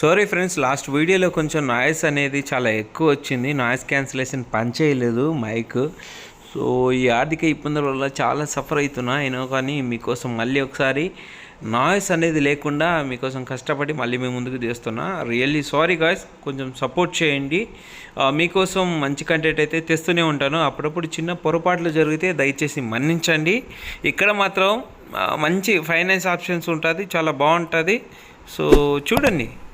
Sorry friends last వీడియోలో కొంచెం noise అనేది చాలా ఎక్కువ వచ్చింది. నాయిస్ క్యాన్సిలేషన్ పనిచేయలేదు మైక్ సో ఈ ఆర్థిక ఇబ్బందుల వల్ల చాలా సఫర్ అవుతున్నా. అయినా కానీ మీకోసం మళ్ళీ ఒకసారి నాయిస్ అనేది లేకుండా మీకోసం కష్టపడి మళ్ళీ మేము ముందుకు తీస్తున్నా రియల్లీ సారీ గాయస్ కొంచెం సపోర్ట్ చేయండి. Uh, మీకోసం మంచి కంటెంట్ అయితే తెస్తూనే ఉంటాను. అప్పుడప్పుడు చిన్న పొరపాట్లు జరిగితే దయచేసి మన్నించండి. ఇక్కడ మాత్రం uh, మంచి ఫైనాన్స్ ఆప్షన్స్ ఉంటుంది. చాలా బాగుంటుంది. సో చూడండి.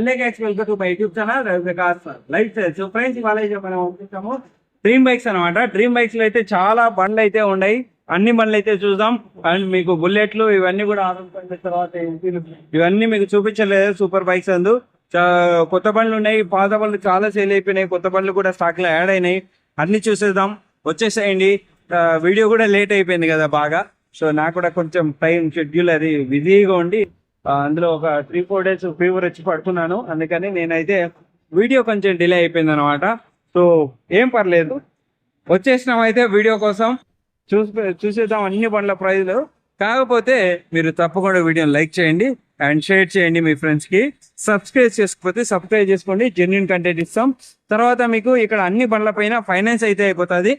కల్లే guys welcome to my YouTube channel Ravi Prakash life style so friends ఇవాళ మనం పంపిస్తాము డ్రీమ్ బైక్స్ అనమాట డ్రీమ్ బైక్స్లో అయితే చాలా బండ్లు అయితే ఉన్నాయి. అన్ని బండ్లు అయితే చూద్దాం. అండ్ మీకు బుల్లెట్లు ఇవన్నీ కూడా ఆరోగ్య తర్వాత ఇవన్నీ మీకు చూపించలేదు. సూపర్ బైక్స్ అందు. చా- కొత్త బండ్లు ఉన్నాయి. పాత బండ్లు చాలా సేల్ అయిపోయినాయి. కొత్త బండ్లు కూడా స్టాక్లో యాడ్ అయినాయి. అన్ని చూసేద్దాం. వచ్చేసేయండి. వీడియో కూడా లేట్ అయిపోయింది కదా బాగా. సో నాకు కూడా కొంచెం టైం షెడ్యూల్ అది బిజీగా ఉండి అందులో ఒక త్రీ ఫోర్ డేస్ ఫీవర్ వచ్చి పడుకున్నాను. అందుకని నేనైతే వీడియో కొంచెం డిలే అయిపోయింది అనమాట సో ఏం పర్లేదు. వచ్చేసినాం అయితే వీడియో కోసం చూసి చూసేద్దాం అన్ని బండ్ల ప్రైజ్లు. కాకపోతే మీరు తప్పకుండా వీడియోని లైక్ చేయండి అండ్ షేర్ చేయండి మీ ఫ్రెండ్స్కి. సబ్స్క్రైబ్ చేసుకోకపోతే సబ్స్క్రైబ్ చేసుకోండి. జెన్యున్ కంటెంట్ ఇస్తాం. తర్వాత మీకు ఇక్కడ అన్ని బండ్ల పైన ఫైనాన్స్ అయితే అయిపోతుంది.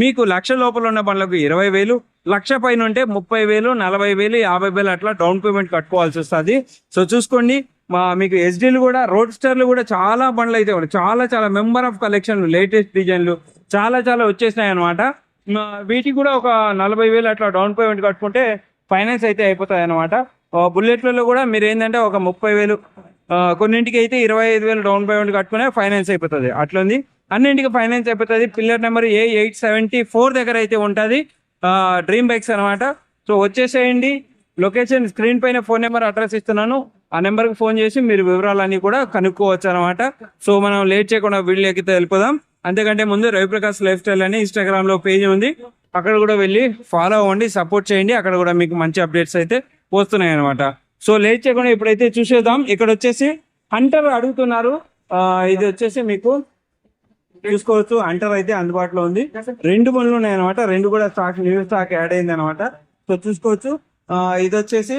మీకు లక్ష లోపల ఉన్న బండ్లకు ఇరవై వేలు లక్ష పైన ఉంటే ముప్పై వేలు నలభై వేలు యాభై వేలు అట్లా డౌన్ పేమెంట్ కట్టుకోవాల్సి వస్తుంది. సో చూసుకోండి మా మీకు ఎస్డీలు కూడా రోడ్ స్టార్లు కూడా చాలా బండ్లు అయితే ఉన్నాయి. చాలా చాలా మెంబర్ ఆఫ్ కలెక్షన్ లేటెస్ట్ డిజైన్లు చాలా చాలా వచ్చేసినాయి అనమాట వీటికి కూడా ఒక నలభై వేలు అట్లా డౌన్ పేమెంట్ కట్టుకుంటే ఫైనాన్స్ అయితే అయిపోతాయి అనమాట బుల్లెట్లలో కూడా మీరు ఏంటంటే ఒక ముప్పై వేలు కొన్నింటికి అయితే ఇరవై ఐదు వేలు డౌన్ పేమెంట్ కట్టుకునే ఫైనాన్స్ అయిపోతుంది. అట్లుంది. అన్నింటికి ఫైనాన్స్ అయిపోతుంది. Pillar number A eight seventy four దగ్గర అయితే ఉంటుంది. డ్రీమ్ బైక్స్ అనమాట సో వచ్చేసేయండి. లొకేషన్ స్క్రీన్ పైన ఫోన్ నెంబర్ అడ్రస్ ఇస్తున్నాను. ఆ నెంబర్కి ఫోన్ చేసి మీరు వివరాలన్నీ కూడా కనుక్కోవచ్చు అనమాట సో మనం లేట్ చేయకుండా వీడియోకి వెళ్ళిపోదాం. అంతేకంటే ముందు రవిప్రకాష్ లైఫ్ స్టైల్ అని ఇన్స్టాగ్రామ్లో పేజ్ ఉంది. అక్కడ కూడా వెళ్ళి ఫాలో అవ్వండి సపోర్ట్ చేయండి. అక్కడ కూడా మీకు మంచి అప్డేట్స్ అయితే వస్తున్నాయి అనమాట సో లేట్ చేయకుండా ఇప్పుడైతే చూసేద్దాం. ఇక్కడ వచ్చేసి హంటర్ అడుగుతున్నారు. ఇది వచ్చేసి మీకు చూసుకోవచ్చు అంటర్ అయితే అందుబాటులో ఉంది. రెండు బండ్లు ఉన్నాయి అనమాట రెండు కూడా స్టాక్ న్యూ స్టాక్ యాడ్ అయింది అనమాట సో చూసుకోవచ్చు. ఇది వచ్చేసి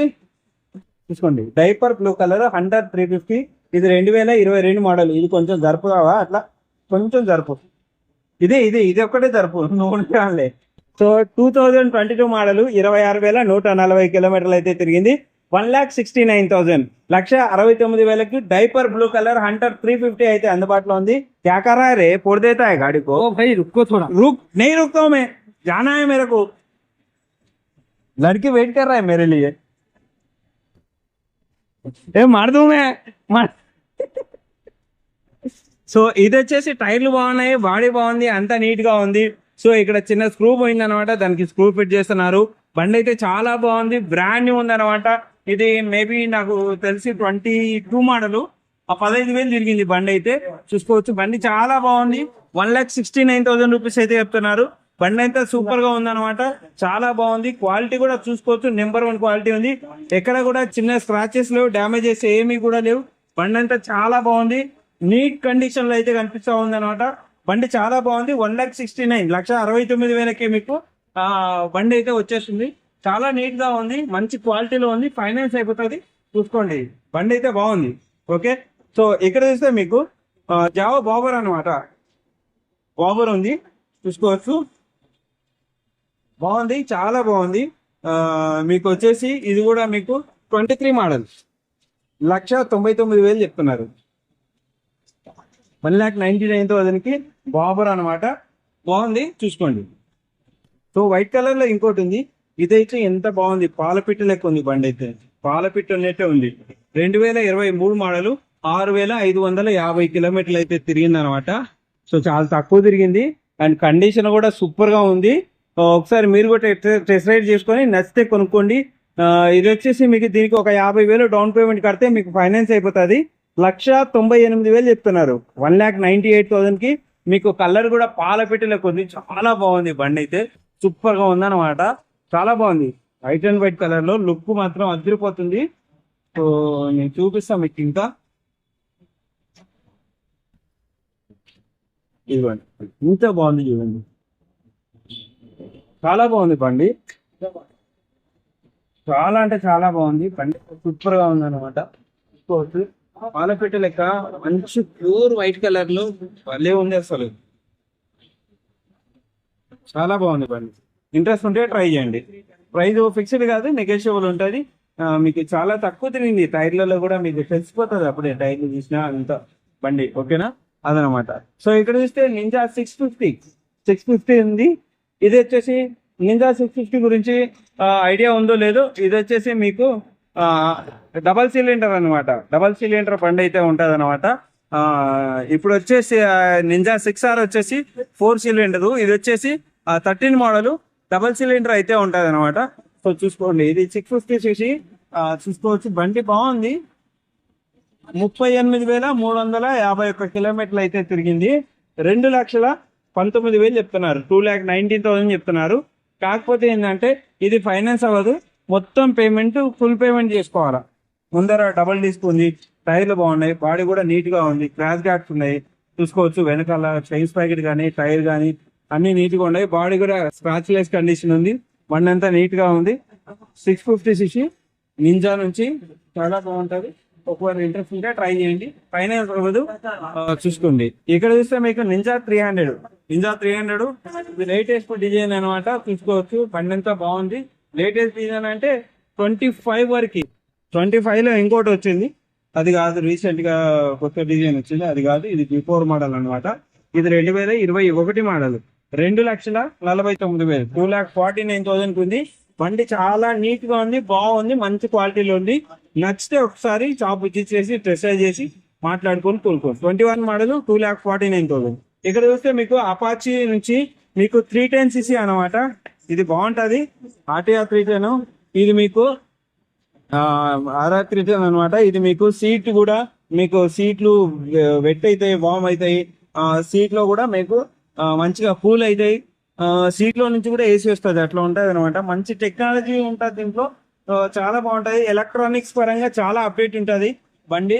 చూసుకోండి. Dapper blue colour hundred three fifty. ఇది రెండు వేల ఇరవై రెండు మోడల్. ఇది కొంచెం జరుపుదావా అట్లా? కొంచెం జరుపు. ఇదే ఇదే ఇది ఒక్కటే జరుపు. నువ్వు so two thousand twenty two model ఇరవై ఆరు వేల నూట నలభై కిలోమీటర్లు అయితే తిరిగింది. one lakh sixty nine thousand లక్ష అరవై తొమ్మిది వేలకి diaper blue colour hunter three fifty అయితే అందుబాటులో ఉంది क्या कर रहा है रे फोड़ देता है गाड़ी को ओ भाई रुको थोड़ा रुक नहीं रुकता हूं मैं जाना है मेरे को लड़की वेट कर रहा है मेरे लिए ఏ మాడదు సో ఇది వచ్చేసి టైర్లు బాగున్నాయి బాడీ బాగుంది అంతా నీట్ గా ఉంది సో ఇక్కడ చిన్న స్క్రూ పోయింది అనమాట దానికి స్క్రూ ఫిట్ చేస్తున్నారు బండి అయితే చాలా బాగుంది బ్రాండ్ న్యూ ఉంది అనమాట ఇది మేబీ నాకు తెలిసి ట్వంటీ టూ మోడలు. ఆ పదహైదు వేలు తిరిగింది బండి అయితే. చూసుకోవచ్చు. బండి చాలా బాగుంది. One lakh sixty nine thousand rupees అయితే చెప్తున్నారు. బండి అయితే సూపర్గా ఉంది అనమాట చాలా బాగుంది. క్వాలిటీ కూడా చూసుకోవచ్చు. నెంబర్ వన్ క్వాలిటీ ఉంది. ఎక్కడ కూడా చిన్న స్క్రాచెస్ లేవు డ్యామేజెస్ ఏమీ కూడా లేవు. బండి అంతా చాలా బాగుంది. నీట్ కండిషన్లో అయితే కనిపిస్తా ఉంది అనమాట బండి చాలా బాగుంది. వన్ లాక్ సిక్స్టీ నైన్ లక్ష అరవై తొమ్మిది వేలకే మీకు బండి అయితే వచ్చేస్తుంది. చాలా నీట్గా ఉంది మంచి క్వాలిటీలో ఉంది ఫైనాన్స్ అయిపోతుంది. చూసుకోండి. బండి అయితే బాగుంది. ఓకే? సో ఇక్కడ చూస్తే మీకు జావా బాబర్ అనమాట బాబర్ ఉంది. చూసుకోవచ్చు. బాగుంది చాలా బాగుంది. మీకు వచ్చేసి ఇది కూడా మీకు ట్వంటీ త్రీ మోడల్ లక్ష తొంభై తొమ్మిది వేలు చెప్తున్నారు. వన్ ల్యాక్ నైన్టీ నైన్ థౌసండ్కి బాబర్ అనమాట బాగుంది చూసుకోండి. సో వైట్ కలర్లో ఇంకోటి ఉంది. ఇదైతే ఎంత బాగుంది. పాలపిట్ట లెక్క ఉంది బండి అయితే పాలపిట్ట ఉన్నట్టే ఉంది. రెండు వేల ఇరవై మూడు మోడలు ఆరు వేల ఐదు వందల యాభై కిలోమీటర్లు అయితే తిరిగింది అనమాట సో చాలా తక్కువ తిరిగింది. అండ్ కండిషన్ కూడా సూపర్గా ఉంది ఒకసారి మీరు కూడా టెస్ట్ రైడ్ చేసుకొని నచ్చితే కొనుక్కోండి. ఇది వచ్చేసి మీకు దీనికి ఒక యాభై వేలు డౌన్ పేమెంట్ కడితే మీకు ఫైనాన్స్ అయిపోతుంది. లక్ష తొంభై ఎనిమిది వేలు చెప్తున్నారు. వన్ ల్యాక్ నైన్టీ ఎయిట్ థౌసండ్కి మీకు కలర్ కూడా పాల పెట్టెలకు ఉంది. చాలా బాగుంది బండి అయితే సూపర్గా ఉందన్నమాట. చాలా బాగుంది. వైట్ అండ్ వైట్ కలర్లో లుక్ మాత్రం అదిరిపోతుంది. సో నేను చూపిస్తాను మీకు ఇంకా. ఇదిగోండి. ఇంత బాగుంది చూడండి. చాలా బాగుంది బండి. చాలా అంటే చాలా బాగుంది. బండి సూపర్గా ఉంది అనమాట పాలపిట్ట లెక్క మంచి ప్యూర్ వైట్ కలర్లో భలే ఉంది అసలు. చాలా బాగుంది బండి. ఇంట్రెస్ట్ ఉంటే ట్రై చేయండి. ప్రైస్ ఫిక్స్డ్ కాదు నెగోషియబుల్ ఉంటుంది. మీకు చాలా తక్కువ తిరిగింది. టైర్లలో కూడా మీకు తెలిసిపోతుంది అప్పుడే టైర్లు చూసినా అంత బండి ఓకేనా? అదనమాట. సో ఇక్కడ చూస్తే Ninja six fifty six fifty ఉంది. ఇది వచ్చేసి నింజా సిక్స్ ఫిఫ్టీ గురించి ఐడియా ఉందో లేదో ఇది వచ్చేసి మీకు డబల్ సిలిండర్ అన్నమాట. డబల్ సిలిండర్ బండి అయితే ఉంటుంది అనమాట ఇప్పుడు వచ్చేసి నింజా సిక్స్ ఆర్ వచ్చేసి ఫోర్ సిలిండర్ ఇది వచ్చేసి థర్టీన్ మోడల్ డబల్ సిలిండర్ అయితే ఉంటుంది అనమాట సో చూసుకోండి ఇది సిక్స్ ఫిఫ్టీ చూసి చూసుకోవచ్చు. బండి బాగుంది. ముప్పై ఎనిమిది వేల మూడు వందల యాభై ఒక్క కిలోమీటర్లు అయితే తిరిగింది. రెండు లక్షల పంతొమ్మిది వేలు చెప్తున్నారు. టూ ల్యాక్ నైన్టీన్ థౌసండ్ చెప్తున్నారు. కాకపోతే ఏంటంటే ఇది ఫైనాన్స్ అవ్వదు. మొత్తం పేమెంట్ ఫుల్ పేమెంట్ చేసుకోవాలా. ముందర డబల్ డిస్క్ ఉంది. టైర్లు బాగున్నాయి. బాడీ కూడా నీట్గా ఉంది. క్రాష్ గార్డ్స్ ఉన్నాయి. చూసుకోవచ్చు. వెనకాల చైన్స్ ప్యాకెట్ కానీ టైర్ కానీ అన్ని నీట్గా ఉన్నాయి. బాడీ కూడా స్క్రాచ్ లెస్ కండిషన్ ఉంది. బండి అంతా నీట్గా ఉంది. సిక్స్ ఫిఫ్టీ సిసి నింజా నుంచి చాలా బాగుంటది. ఒకవేళ ఇంట్రెస్ట్ ఉంటే ట్రై చేయండి. పైన అవ్వదు చూసుకోండి. ఇక్కడ చూస్తే మీకు Ninja three hundred. Ninja three hundred. ఇది లేటెస్ట్ డిజైన్ అనమాట చూసుకోవచ్చు. బండి అంతా బాగుంది. లేటెస్ట్ డిజైన్ అంటే ట్వంటీ ఫైవ్ వరకు. ట్వంటీ ఫైవ్లో ఇంకోటి వచ్చింది. అది కాదు రీసెంట్గా కొత్త డిజైన్ వచ్చింది. అది కాదు ఇది బిఫోర్ మోడల్ అన్నమాట. ఇది రెండు వేల ఇరవై ఒకటి మోడల్. రెండు లక్షల నలభై తొమ్మిది వేలు. Two lakh forty nine thousand ఉంది బండి చాలా నీట్గా ఉంది బాగుంది మంచి క్వాలిటీలో ఉంది. నచ్చితే ఒకసారి షాప్ విజిట్ చేసి టెస్ట్ చేసి మాట్లాడుకొని కొనుక్కోండి. Twenty one model two lakh forty nine thousand. ఇక్కడ చూస్తే మీకు అపాచీ నుంచి మీకు త్రీ టెన్ సిసి అనమాట ఇది బాగుంటది. ఆర్టీఆర్ త్రీ టెన్ ఇది మీకు ఆర్ఆర్ త్రీ టెన్ అనమాట ఇది మీకు సీట్ కూడా మీకు సీట్లు వెట్ అవుతాయి వామ్ అవుతాయి. ఆ సీట్లో కూడా మీకు మంచిగా కూల్ అవుతాయి సీట్లో నుంచి కూడా ఏసీ వస్తుంది అట్లా ఉంటుంది అనమాట మంచి టెక్నాలజీ ఉంటుంది దీంట్లో. చాలా బాగుంటుంది. ఎలక్ట్రానిక్స్ పరంగా చాలా అప్డేట్ ఉంటుంది. బండి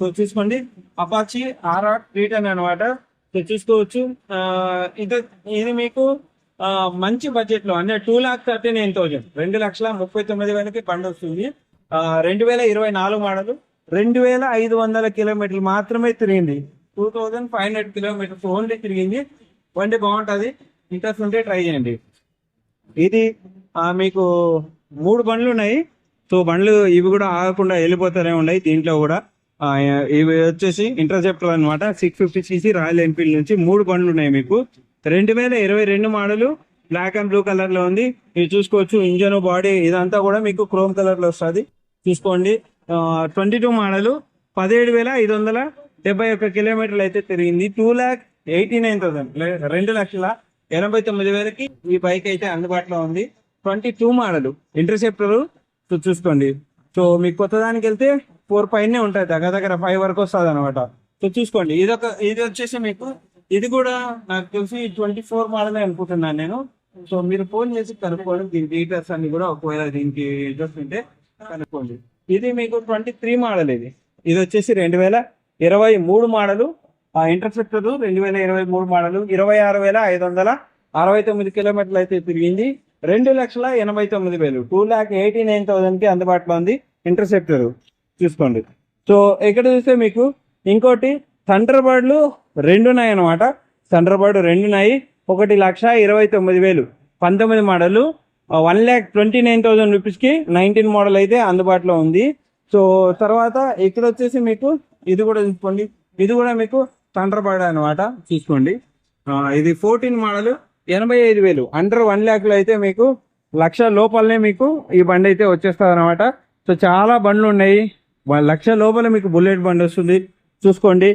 సో చూసుకోండి. అపాచి ఆర్ఆర్ త్రీ టెన్ అనమాట చూసుకోవచ్చు. ఇది ఇది మీకు మంచి బడ్జెట్లో అంటే two lakh thirty nine thousand రెండు లక్షల ముప్పై తొమ్మిది వేలకి బండి వస్తుంది. రెండు వేల ఇరవై నాలుగు మోడల్. రెండు వేల ఐదు వందల కిలోమీటర్లు మాత్రమే తిరిగింది. Two thousand five hundred kilometres only తిరిగింది. బండి బాగుంటుంది. ఇంట్రెస్ట్ ఉంటే ట్రై చేయండి. ఇది మీకు మూడు బండ్లు ఉన్నాయి. సో బండ్లు ఇవి కూడా ఆగకుండా వెళ్ళిపోతూనే ఉన్నాయి దీంట్లో కూడా. ఇవి వచ్చేసి ఇంటర్సెప్టర్ అనమాట six fifty CC Royal Enfield నుంచి మూడు బండ్లు ఉన్నాయి మీకు. రెండు వేల ఇరవై రెండు మోడలు బ్లాక్ అండ్ బ్లూ కలర్లో ఉంది. ఇది చూసుకోవచ్చు ఇంజన్ బాడీ ఇదంతా కూడా మీకు క్రోమ్ కలర్లో వస్తుంది. చూసుకోండి. ట్వంటీ టూ మోడలు పదిహేడు వేల ఐదు వందల డెబ్బై ఒక్క కిలోమీటర్లు అయితే తిరిగింది. Two lakh eighty nine thousand. రెండు లక్షల ఎనభై తొమ్మిది వేలకి ఈ బైక్ అయితే అందుబాటులో ఉంది. Twenty two model. ఇంటర్సెప్టర్ చూసుకోండి. సో మీకు కొత్త దానికి వెళ్తే ఫోర్ పైనే ఉంటుంది దగ్గర దగ్గర ఫైవ్ వరకు వస్తుంది అనమాట సో చూసుకోండి. ఇది ఒక ఇది వచ్చేసి మీకు ఇది కూడా నాకు తెలిసి ట్వంటీ ఫోర్ మోడల్ అనుకుంటున్నాను నేను. సో మీరు ఫోన్ చేసి కనుక్కోండి. దీని డీటెయిల్స్ అన్ని కూడా ఒకవేళ దీనికి ఇంట్రెస్ట్ ఉంటే కనుక్కోండి. ఇది మీకు ట్వంటీ త్రీ మోడల్ ఇది. ఇది వచ్చేసి రెండు వేల ఇరవై మూడు మోడలు. ఇంటర్సెప్టర్ రెండు వేల ఇరవై మూడు మోడల్ ఇరవై ఆరు వేల ఐదు వందల అరవై తొమ్మిది కిలోమీటర్లు అయితే తిరిగింది. రెండు లక్షల ఎనభై తొమ్మిది వేలు. టూ ల్యాక్ ఎయిటీ నైన్ థౌసండ్కి అందుబాటులో ఉంది ఇంటర్సెప్టర్ చూసుకోండి. సో ఇక్కడ చూస్తే మీకు ఇంకోటి థండర్ బర్డ్లు రెండు ఉన్నాయి అనమాట థండర్ బర్డ్ రెండు ఉన్నాయి. ఒకటి లక్ష ఇరవై తొమ్మిది వేలు. పంతొమ్మిది model. One lakh twenty nine thousand రూపీస్కి నైన్టీన్ మోడల్ అయితే అందుబాటులో ఉంది. సో తర్వాత ఇక్కడ వచ్చేసి మీకు ఇది కూడా చూసుకోండి. ఇది కూడా మీకు థండర్ అనమాట చూసుకోండి. ఇది ఫోర్టీన్ మోడల్ ఎనభై ఐదు వేలు. అండర్ వన్ ల్యాక్లో అయితే మీకు లక్ష లోపలనే మీకు ఈ బండి అయితే వచ్చేస్తుంది అనమాట సో చాలా బండ్లు ఉన్నాయి. లక్ష లోపల మీకు బుల్లెట్ బండి వస్తుంది. చూసుకోండి.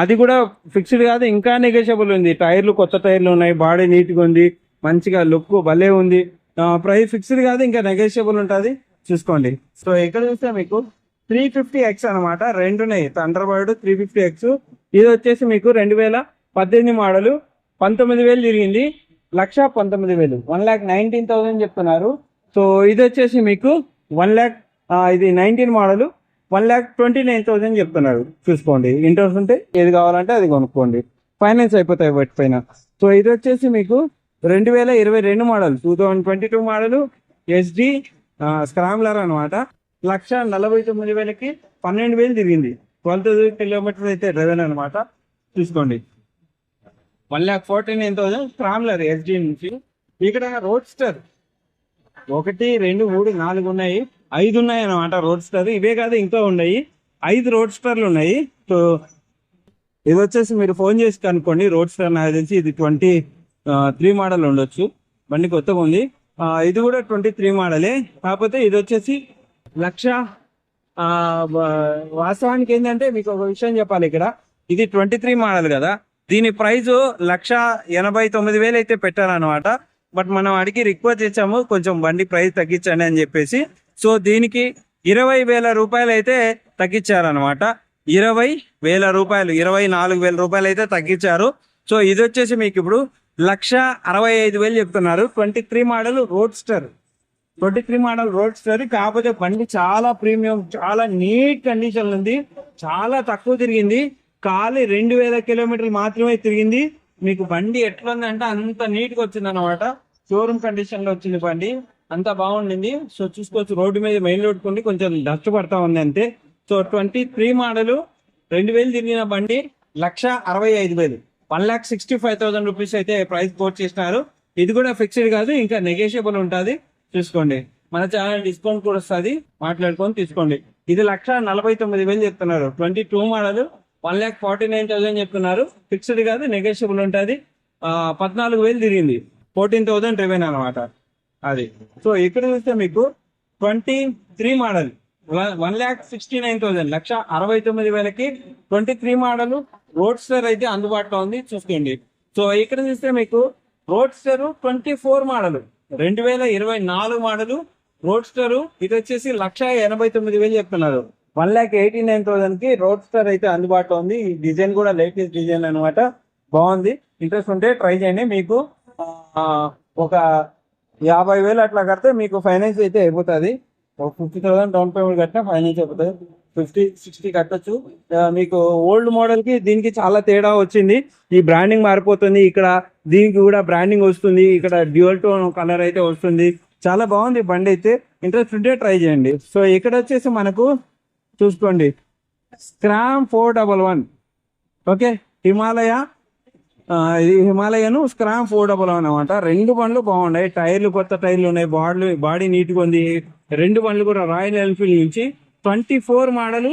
అది కూడా ఫిక్స్డ్ కాదు ఇంకా నెగోషియబుల్ ఉంది. టైర్లు కొత్త టైర్లు ఉన్నాయి బాడీ నీట్గా ఉంది మంచిగా లుక్ భలే ఉంది. ప్రైస్ ఫిక్స్డ్ కాదు ఇంకా నెగోషియబుల్ ఉంటుంది. చూసుకోండి. సో ఇక్కడ చూస్తే మీకు త్రీ ఫిఫ్టీ ఎక్స్ అనమాట రెండు ఉన్నాయి Thunderbird three fifty X ఇది వచ్చేసి మీకు రెండు వేల పద్దెనిమిది మోడలు. పంతొమ్మిది వేలు తిరిగింది. లక్ష పంతొమ్మిది వేలు. వన్ ల్యాక్ నైన్టీన్ థౌసండ్ చెప్తున్నారు. సో ఇది వచ్చేసి మీకు వన్ ల్యాక్ ఇది nineteen model. One lakh twenty nine thousand చెప్తున్నారు. చూసుకోండి. ఇంట్రెస్ట్ ఉంటే ఏది కావాలంటే అది కొనుక్కోండి. ఫైనాన్స్ అయిపోతాయి వాటి పైన. సో ఇది వచ్చేసి మీకు రెండు వేల ఇరవై రెండు model. Two thousand twenty two model. SD scrambler అనమాట లక్ష నలభై తొమ్మిది వేలకి పన్నెండు వేలు తిరిగింది. ట్వెల్వ్ థౌసండ్ కిలోమీటర్స్ అయితే డ్రైవెన్ అనమాట చూసుకోండి. One lakh forty nine thousand Scrambler SD నుంచి ఇక్కడ రోడ్స్టర్ ఒకటి రెండు మూడు నాలుగు ఉన్నాయి. ఐదు ఉన్నాయి అనమాట రోడ్ స్టార్ ఇవే కాదు ఇంకా ఉన్నాయి. ఐదు రోడ్ స్టార్లు ఉన్నాయి. సో ఇది వచ్చేసి మీరు ఫోన్ చేసి కనుక్కోండి. రోడ్ స్టార్ నాకు తెలిసి ఇది ట్వంటీ త్రీ మోడల్ ఉండొచ్చు. బండి కొత్తగా ఉంది. ఇది కూడా ట్వంటీ త్రీ మోడలే కాకపోతే ఇది వచ్చేసి లక్ష వాస్తవానికి ఏంటంటే మీకు ఒక విషయం చెప్పాలి ఇక్కడ. ఇది ట్వంటీ త్రీ మోడల్ కదా. దీని ప్రైస్ లక్ష ఎనభై తొమ్మిది వేలు అయితే పెట్టారనమాట బట్ మనం అడిగి రిక్వెస్ట్ చేసాము కొంచెం బండి ప్రైస్ తగ్గించండి అని చెప్పేసి. సో దీనికి ఇరవై వేల రూపాయలు అయితే తగ్గించారనమాట ఇరవై వేల రూపాయలు ఇరవై నాలుగు వేల రూపాయలు అయితే తగ్గించారు. సో ఇది వచ్చేసి మీకు ఇప్పుడు లక్ష అరవై ఐదు వేలు చెప్తున్నారు. Twenty three model Roadster. Twenty three model Roadster కాకపోతే బండి చాలా ప్రీమియం చాలా నీట్ కండిషన్ ఉంది. చాలా తక్కువ తిరిగింది. ఖాళీ రెండు వేల కిలోమీటర్లు మాత్రమే తిరిగింది. మీకు బండి ఎట్లా ఉందంటే అంత నీట్గా వచ్చింది అనమాట షోరూమ్ కండిషన్లో వచ్చింది బండి. అంత బాగుండింది. సో చూసుకోవచ్చు. రోడ్డు మీద మెయిన్ రోడ్ కొన్ని కొంచెం డస్ట్ పడతా ఉంది అంతే. సో ట్వంటీ త్రీ మోడల్ రెండు వేలు తిరిగిన బండి లక్ష అరవై ఐదు వేలు. One lakh sixty five thousand rupees అయితే ప్రైస్ కోట్ చేసినారు. ఇది కూడా ఫిక్స్డ్ కాదు ఇంకా నెగోషియబుల్ ఉంటుంది. చూసుకోండి. మన ఛానల్ డిస్కౌంట్ కూడా వస్తుంది. మాట్లాడుకొని తీసుకోండి. ఇది లక్ష నలభై తొమ్మిది వేలు చెప్తున్నారు. Twenty two model one lakh forty nine thousand చెప్తున్నారు. ఫిక్స్డ్ కాదు నెగోషియబుల్ ఉంటుంది. పద్నాలుగు వేలు తిరిగింది. ఫోర్టీన్ థౌసండ్ రెవెన్ అనమాట అది. సో ఇక్కడ చూస్తే మీకు twenty three model one lakh sixty nine thousand లక్ష అరవై తొమ్మిది వేలకి twenty three model roadster అయితే అందుబాటులో ఉంది. చూసుకోండి. సో ఇక్కడ చూస్తే మీకు roadster twenty four model. రెండు వేల ఇరవై నాలుగు మోడల్ రోడ్స్టర్ ఇది వచ్చేసి లక్ష ఎనభై తొమ్మిది వేలు చెప్తున్నారు. వన్ ల్యాక్ ఎయిటీ నైన్ థౌసండ్కి రోడ్స్టర్ అయితే అందుబాటులో ఉంది. ఈ డిజైన్ కూడా లేటెస్ట్ డిజైన్ అన్నమాట. బాగుంది. ఇంట్రెస్ట్ ఉంటే ట్రై చేయండి. మీకు ఒక యాభై వేలు అట్లా కడితే మీకు ఫైనాన్స్ అయితే అయిపోతుంది. ఒక ఫిఫ్టీ థౌసండ్ డౌన్ పేమెంట్ కట్టినా ఫైనాన్స్ అయిపోతుంది. ఫిఫ్టీ సిక్స్టీ కట్టొచ్చు. మీకు ఓల్డ్ మోడల్కి దీనికి చాలా తేడా వచ్చింది. ఈ బ్రాండింగ్ మారిపోతుంది. ఇక్కడ దీనికి కూడా బ్రాండింగ్ వస్తుంది. ఇక్కడ డ్యూయల్ టోన్ కలర్ అయితే వస్తుంది. చాలా బాగుంది బండి అయితే. ఇంట్రెస్ట్ ఉంటే ట్రై చేయండి. సో ఇక్కడ వచ్చేసి మనకు చూసుకోండి. Scram four double one okay Himalaya ఇది హిమాలయను స్క్రామ్ ఫోర్ డబల్ వన్ అనమాట రెండు బండ్లు బాగున్నాయి. టైర్లు కొత్త టైర్లు ఉన్నాయి. బాడీ బాడీ నీట్గా ఉంది. రెండు బండ్లు కూడా రాయల్ ఎన్ఫీల్డ్ నుంచి ట్వంటీ ఫోర్ మోడల్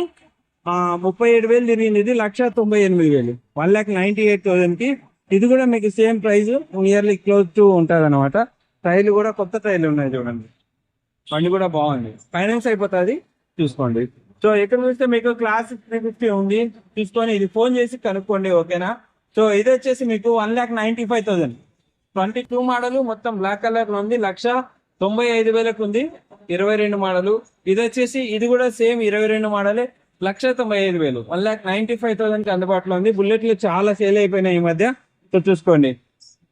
ముప్పై ఏడు వేలు తిరిగింది. ఇది లక్ష తొంభై ఎనిమిది వేలు. వన్ ల్యాక్ నైన్టీ ఎయిట్ థౌసండ్కి ఇది కూడా మీకు same price nearly close to ఉంటుంది అనమాట టైర్లు కూడా కొత్త టైర్లు ఉన్నాయి చూడండి. బండి కూడా బాగుంది. ఫైనాన్స్ అయిపోతుంది. చూసుకోండి. సో ఇక్కడ చూస్తే మీకు క్లాసిక్ త్రీ ఫిఫ్టీ ఉంది. చూసుకొని ఇది ఫోన్ చేసి కనుక్కోండి ఓకేనా? సో ఇది వచ్చేసి మీకు one lakh ninety five thousand twenty two model మొత్తం బ్లాక్ కలర్లో ఉంది. లక్ష తొంభై ఐదు వేలకు ఉంది. ఇరవై రెండు మోడలు. ఇది వచ్చేసి ఇది కూడా సేమ్ ఇరవై రెండు మోడలే. లక్ష తొంభై ఐదు వేలు. వన్ ల్యాక్ నైన్టీ ఫైవ్ థౌసండ్కి అందుబాటులో ఉంది. బుల్లెట్లు చాలా సేల్ అయిపోయినాయి ఈ మధ్య. సో చూసుకోండి.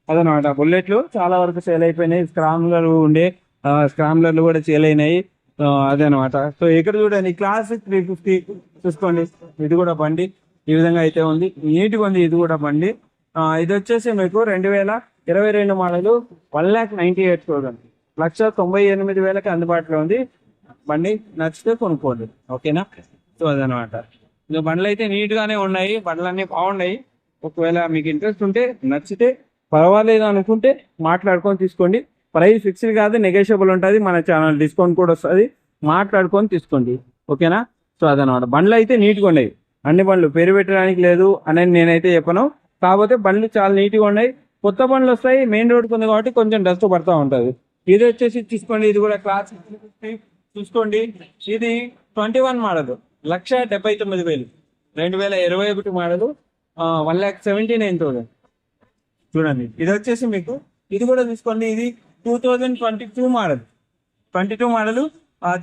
అదనమాట. బుల్లెట్లు చాలా వరకు సేల్ అయిపోయినాయి. స్క్రామ్లర్ ఉండే స్క్రామ్లర్లు కూడా సేల్ అయినాయి. అదనమాట. సో ఇక్కడ చూడండి క్లాసిక్ త్రీ ఫిఫ్టీ చూసుకోండి. ఇది కూడా బండి. ఈ విధంగా అయితే ఉంది. నీట్గా ఉంది. ఇది కూడా బండి. ఇది వచ్చేసి మీకు రెండు వేల ఇరవై రెండు model. One lakh ninety eight thousand. లక్ష తొంభై ఎనిమిది వేలకి అందుబాటులో ఉంది. బండి నచ్చితే కొనుక్కోండి. ఓకేనా? సో అదనమాట. ఇంకా బండ్లు అయితే నీట్గానే ఉన్నాయి. బండ్లు బాగున్నాయి. ఒకవేళ మీకు ఇంట్రెస్ట్ ఉంటే నచ్చితే పర్వాలేదు అనుకుంటే మాట్లాడుకొని తీసుకోండి. ప్రైస్ ఫిక్స్డ్ కాదు నెగోషియబుల్ ఉంటుంది. మన ఛానల్ డిస్కౌంట్ కూడా వస్తుంది. మాట్లాడుకొని తీసుకోండి. ఓకేనా? సో అదనమాట. బండ్లు అయితే నీట్గా ఉన్నాయి. అన్ని బండ్లు పేరు పెట్టడానికి లేదు అనేది నేనైతే చెప్పను. కాకపోతే బండ్లు చాలా నీట్గా ఉన్నాయి. కొత్త బండ్లు వస్తాయి. మెయిన్ రోడ్కి ఉంది కాబట్టి కొంచెం డస్ట్ పడతా ఉంటుంది. ఇది వచ్చేసి తీసుకోండి ఇది కూడా క్లాస్ చూసుకోండి. ఇది ట్వంటీ వన్ మోడల్ లక్ష డెబ్బై తొమ్మిది వేలు. రెండు వేల ఇరవై ఒకటి model one lakh seventy nine thousand చూడండి ఇది వచ్చేసి మీకు ఇది కూడా తీసుకోండి ఇది two thousand twenty two model twenty two model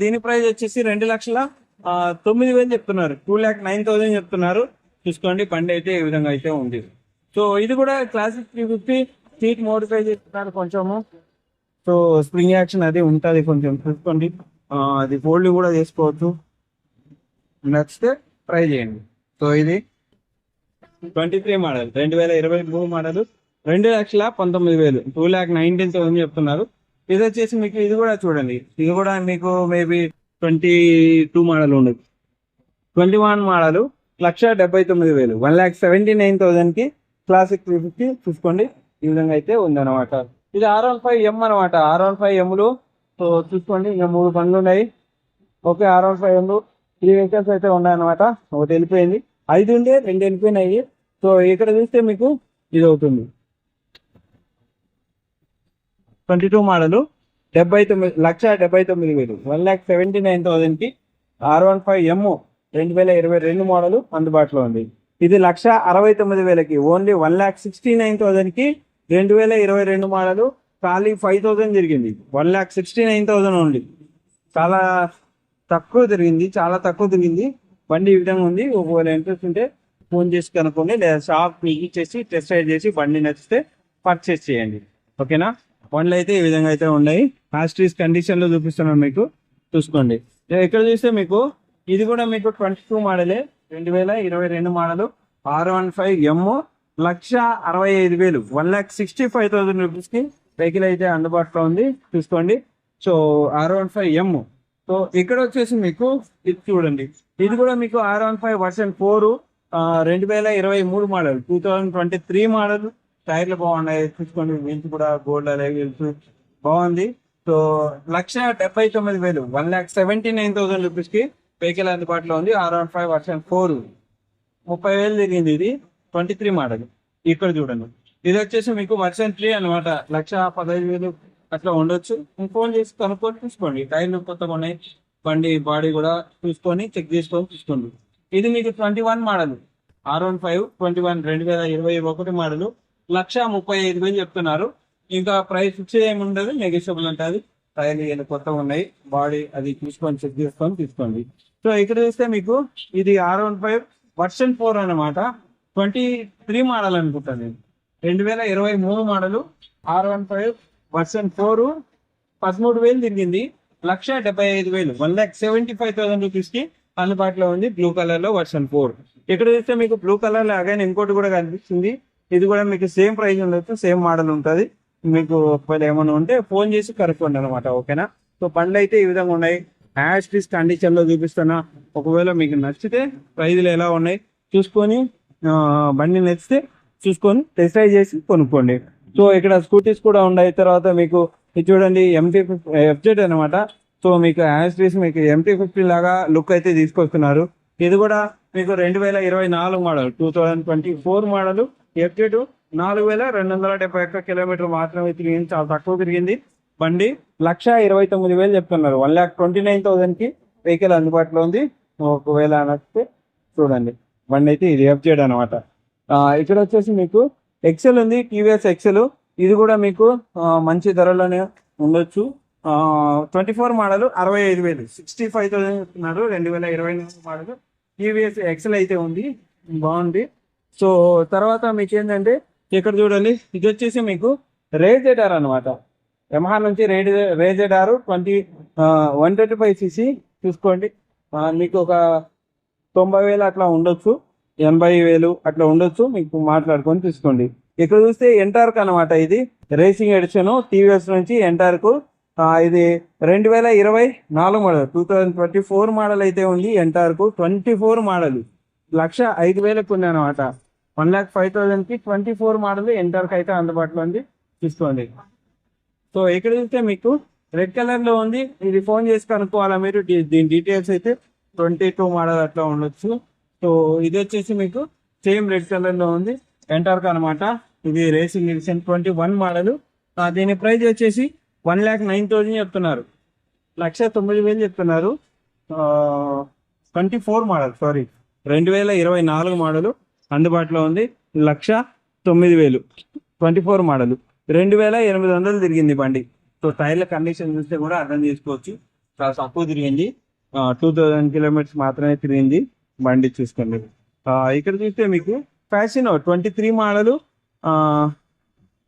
దీని ప్రైస్ వచ్చేసి రెండు లక్షల తొమ్మిది వేలు చెప్తున్నారు. టూ ల్యాక్ నైన్ థౌసండ్ చెప్తున్నారు. చూసుకోండి బండి అయితే ఈ విధంగా అయితే ఉంది. సో ఇది కూడా Classic three fifty seat modify చేస్తున్నారు కొంచెము. సో స్ప్రింగ్ యాక్షన్ అది ఉంటుంది కొంచెం. చూసుకోండి. అది ఫోల్డ్ కూడా చేసుకోవచ్చు. నచ్చితే ట్రై చేయండి. సో ఇది ట్వంటీ త్రీ మోడల్ రెండు వేల ఇరవై మూడు మోడల్ రెండు లక్షల పంతొమ్మిది వేలు టూ ల్యాక్ నైన్టీన్ థౌసండ్ చెప్తున్నారు. ఇది వచ్చేసి మీకు ఇది కూడా చూడండి. ఇది కూడా మీకు మేబీ ట్వంటీ టూ మోడల్ ఉండదు ట్వంటీ వన్ మోడల్ లక్ష డెబ్బై తొమ్మిది వేలు వన్ ల్యాక్ సెవెంటీ నైన్ థౌసండ్కి క్లాసిక్ త్రీ ఫిఫ్టీ చూసుకోండి. ఈ విధంగా అయితే ఉందన్నమాట. ఇది ఆర్ వన్ ఫైవ్ ఎం అనమాట ఆర్ వన్ ఫైవ్ ఎంలు సో చూసుకోండి ఇంకా మూడు బండ్లు ఉన్నాయి. ఓకే ఆర్ వన్ ఫైవ్ ఎంలు త్రీ వెహికల్స్ అయితే ఉన్నాయన్నమాట. ఒకటి వెళ్ళిపోయింది. ఐదు ఉండే రెండు వెళ్ళిపోయినాయి. సో ఇక్కడ చూస్తే మీకు ఇది అవుతుంది. Twenty two model. డెబ్బై తొమ్మిది లక్ష డెబ్బై తొమ్మిది వేలు. వన్ ల్యాక్ సెవెంటీ నైన్ థౌసండ్కి ఆర్ వన్ ఫైవ్ ఎమ్ రెండు వేల ఇరవై రెండు మోడల్ అందుబాటులో ఉంది. ఇది లక్ష అరవై తొమ్మిది వేలకి only one lakh sixty nine థౌసండ్కి రెండు వేల ఇరవై రెండు మోడలు ఖాళీ ఫైవ్ థౌజండ్ జరిగింది. One lakh sixty nine thousand only చాలా తక్కువ తిరిగింది చాలా తక్కువ తిరిగింది. బండి ఈ విధంగా ఉంది. ఒకవేళ ఇంట్రెస్ట్ ఉంటే ఫోన్ చేసి కనుక్కోండి. లేదా షాప్ విజిట్ చేసి టెస్ట్ రైడ్ చేసి బండి నచ్చితే పర్చేస్ చేయండి. ఓకేనా? బండ్లు అయితే ఈ విధంగా అయితే ఉన్నాయి. హాస్ట్రీస్ కండిషన్లో చూపిస్తున్నాను మీకు. చూసుకోండి. ఇక ఇక్కడ చూస్తే మీకు ఇది కూడా మీకు ట్వంటీ టూ మోడలే. రెండు వేల ఇరవై రెండు model. R one five M లక్ష అరవై ఐదు వేలు. One lakh sixty five thousand రూపీస్కి వెహికల్ అయితే అందుబాటులో ఉంది. చూసుకోండి. So R one five M. So ఇక్కడ వచ్చేసి మీకు ఇది చూడండి. ఇది కూడా మీకు R one five version four రెండు వేల ఇరవై మూడు model. Two thousand twenty three model. టైర్లు బాగున్నాయి. చూసుకోండి. వీల్స్ కూడా గోల్డ్ అలాగే వీల్స్ బాగుంది. సో లక్ష డెబ్బై తొమ్మిది వేలు. One lakh seventy nine thousand రూపీస్కి వెహికల్ అందుబాటులో ఉంది. R one five version four. ముప్పై వేలు తిరిగింది ఇది. ట్వంటీ త్రీ మోడల్ ఇక్కడ చూడండి. ఇది వచ్చేసి మీకు వర్షన్ త్రీ అనమాట లక్ష పదహైదు వేలు అట్లా ఉండొచ్చు. ఫోన్ చేసి కనుక్కొని చూసుకోండి. టైర్లు కొత్తగా ఉన్నాయి. బండి బాడీ కూడా చూసుకొని చెక్ చేసుకొని చూసుకోండి. ఇది మీకు twenty one model R one five twenty one రెండు వేల ఇరవై ఒకటి మోడల్ లక్ష ముప్పై ఐదు వేలు చెప్తున్నారు. ఇంకా ప్రైస్ ఫిక్స్ ఏమి ఉండదు. నెగోషియబుల్ ఉంటుంది టైర్లు ఏమైనా కొత్తగా ఉన్నాయి. బాడీ అది చూసుకొని చెక్ చేసుకొని తీసుకోండి. సో ఇక్కడ చూస్తే మీకు ఇది R one five version four అనమాట ట్వంటీ త్రీ మోడల్ అనుకుంటాను. నేను రెండు వేల ఇరవై మూడు model R one five version four పదమూడు వేలు తిరిగింది. లక్ష డెబ్బై ఐదు వేలు. One lakh seventy five thousand రూపీస్కి అందుబాటులో ఉంది బ్లూ కలర్లో వర్షన్ ఫోర్ ఇక్కడ చూస్తే మీకు బ్లూ కలర్ లాగానే ఇంకోటి కూడా కనిపిస్తుంది. ఇది కూడా మీకు సేమ్ ప్రైస్ ఉండొచ్చు సేమ్ మోడల్ ఉంటుంది. మీకు ఒకవేళ ఏమైనా ఉంటే ఫోన్ చేసి కనుక్కోండి అనమాట ఓకేనా సో పండ్లు అయితే ఈ విధంగా ఉన్నాయి. యాష్ పీస్ కండిషన్లో చూపిస్తున్నా. ఒకవేళ మీకు నచ్చితే ప్రైజులు ఎలా ఉన్నాయి? చూసుకొని బండి నచ్చితే చూసుకొని టెస్ట్ డ్రైవ్ చేసి కొనుక్కోండి. సో ఇక్కడ స్కూటీస్ కూడా ఉన్నాయి. తర్వాత మీకు ఇది చూడండి ఎంటీ ఎఫ్జెడ్ అనమాట సో మీకు యాస్ట్రీస్ మీకు ఎంటీ ఫిఫ్టీ లాగా లుక్ అయితే తీసుకొస్తున్నారు. ఇది కూడా మీకు రెండు వేల ఇరవై నాలుగు model two thousand twenty four model FZ నాలుగు వేల రెండు వందల డెబ్బై ఒక్క కిలోమీటర్ మాత్రమే తిరిగింది. చాలా తక్కువ తిరిగింది. బండి లక్ష ఇరవై తొమ్మిది వేలు చెప్తున్నారు. వన్ ల్యాక్ ట్వంటీ నైన్ థౌసండ్కి వెహికల్ అందుబాటులో ఉంది. ఒకవేళ నచ్చితే చూడండి. బండి అయితే ఇది ఎఫ్జెడ్ అనమాట ఇక్కడ వచ్చేసి మీకు ఎక్సెల్ ఉంది టీవీఎస్ ఎక్సెల్ ఇది కూడా మీకు మంచి ధరలోనే ఉండొచ్చు. ట్వంటీ ఫోర్ మోడల్ అరవై ఐదు వేలు. సిక్స్టీ ఫైవ్ థౌసండ్ చెప్తున్నారు రెండు వేల ఇరవై నాలుగు మోడల్ టీవీఎస్ ఎక్సెల్ అయితే ఉంది బాగుంది. సో తర్వాత మీకు ఏంటంటే ఇక్కడ చూడండి ఇది వచ్చేసి మీకు రేజెడార్ అనమాట. యమహా నుంచి Ray Ray ZR twenty one twenty five CC చూసుకోండి. మీకు ఒక తొంభై వేలు అట్లా ఉండొచ్చు ఎనభై వేలు అట్లా ఉండొచ్చు మీకు మాట్లాడుకొని తీసుకోండి. ఇక్కడ చూస్తే ఎంటార్క్ అనమాట ఇది. రేసింగ్ ఎడిషన్ టీవీఎస్ నుంచి ఎంటార్క్ ఇది రెండు వేల ఇరవై నాలుగు model two thousand twenty four model అయితే ఉంది ఎంటార్కు ట్వంటీ ఫోర్ మోడల్ లక్ష ఐదు వేలకు ఉంది అనమాట వన్ ల్యాక్ ఫైవ్ థౌజండ్కి ట్వంటీ ఫోర్ మోడల్ ఎంటార్క్ అయితే అందుబాటులో ఉంది తీసుకోండి. సో ఇక్కడ చూస్తే మీకు రెడ్ కలర్లో ఉంది. ఇది ఫోన్ చేసి కనుక్కోవాలా మీరు? దీని డీటెయిల్స్ అయితే ట్వంటీ టూ మోడల్ అట్లా ఉండొచ్చు. సో ఇది వచ్చేసి మీకు సేమ్ రెడ్ కలర్లో ఉంది. ఎంటార్క్ అనమాట ఇది racing edition twenty one model. దీని ప్రైస్ వచ్చేసి వన్ ల్యాక్ నైన్ థౌజండ్ చెప్తున్నారు. లక్ష తొమ్మిది వేలు చెప్తున్నారు. ట్వంటీ ఫోర్ మోడల్ సారీ రెండు వేల ఇరవై నాలుగు మోడల్ అందుబాటులో ఉంది. లక్ష తొమ్మిది వేలు. Twenty four model. రెండు వేల ఎనిమిది వందలు తిరిగింది బండి. సో టైర్ల కండిషన్ చూస్తే కూడా అర్థం చేసుకోవచ్చు. చాలా తక్కువ తిరిగింది. టూ థౌజండ్ కిలోమీటర్స్ మాత్రమే తిరిగింది బండి చూసుకోండి ఇక్కడ చూస్తే మీకు ఫ్యాషనో ట్వంటీ త్రీ మోడల్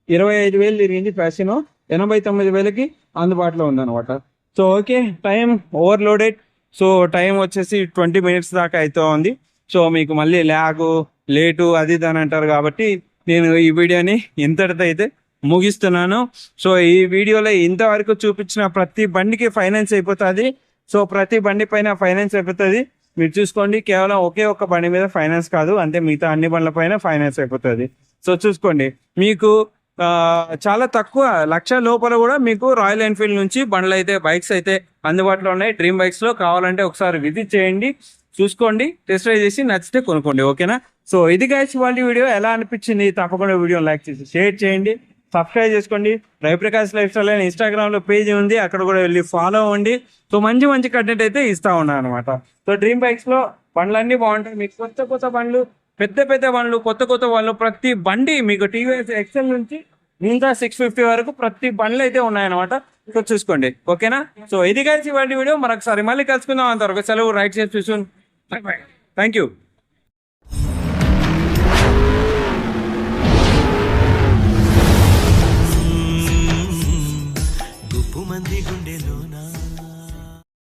ఇరవై ఐదు వేలు తిరిగింది ఫ్యాషనో ఎనభై తొమ్మిది వేలకి అందుబాటులో ఉందన్నమాట. So okay time overloaded. So time వచ్చేసి ట్వంటీ మినిట్స్ దాకా అయితే ఉంది. సో మీకు మళ్ళీ ల్యాగు లేటు అది ఇది అని అంటారు కాబట్టి నేను ఈ వీడియోని ఇంతటితో అయితే ముగిస్తున్నాను. సో ఈ వీడియోలో ఇంతవరకు చూపించిన ప్రతి బండికి ఫైనాన్స్ అయిపోతుంది. సో ప్రతి బండి పైన ఫైనాన్స్ అయిపోతుంది. మీరు చూసుకోండి కేవలం ఒకే ఒక్క బండి మీద ఫైనాన్స్ కాదు అంటే మిగతా అన్ని బండ్ల పైన ఫైనాన్స్ అయిపోతుంది. సో చూసుకోండి మీకు చాలా తక్కువ లక్ష లోపల కూడా మీకు రాయల్ ఎన్ఫీల్డ్ నుంచి బండ్లు అయితే బైక్స్ అయితే అందుబాటులో ఉన్నాయి. డ్రీమ్ బైక్స్లో కావాలంటే ఒకసారి విజిట్ చేయండి చూసుకోండి టెస్ట్ డ్రైవ్ చేసి నచ్చితే కొనుక్కోండి ఓకేనా? సో ఇది గైస్ వాళ్ళ వీడియో. ఎలా అనిపించింది? తప్పకుండా వీడియో లైక్ చేసి షేర్ చేయండి. సబ్స్క్రైబ్ చేసుకోండి. రవిప్రకాష్ లైఫ్ స్టైల్ అని ఇన్స్టాగ్రామ్లో పేజ్ ఉంది. అక్కడ కూడా వెళ్ళి ఫాలో అవ్వండి. సో మంచి మంచి కంటెంట్ అయితే ఇస్తా ఉన్నాను అనమాట సో డ్రీమ్ బైక్స్లో బండ్లన్నీ బాగుంటాయి. మీకు కొత్త కొత్త బండ్లు పెద్ద పెద్ద బండ్లు కొత్త కొత్త బండ్లు ప్రతి బండి మీకు టీవీఎస్ ఎక్సెల్ నుంచి ఇంకా సిక్స్ ఫిఫ్టీ వరకు ప్రతి బండ్లు అయితే ఉన్నాయన్నమాట. ఇక్కడ చూసుకోండి. ఓకేనా? సో ఇది కలిసి ఇవాళ వీడియో. మరొకసారి మళ్ళీ కలుసుకుందాం. అంతవరకు సెలవు. రైట్ చేసి చూసుకోండి థ్యాంక్ యూ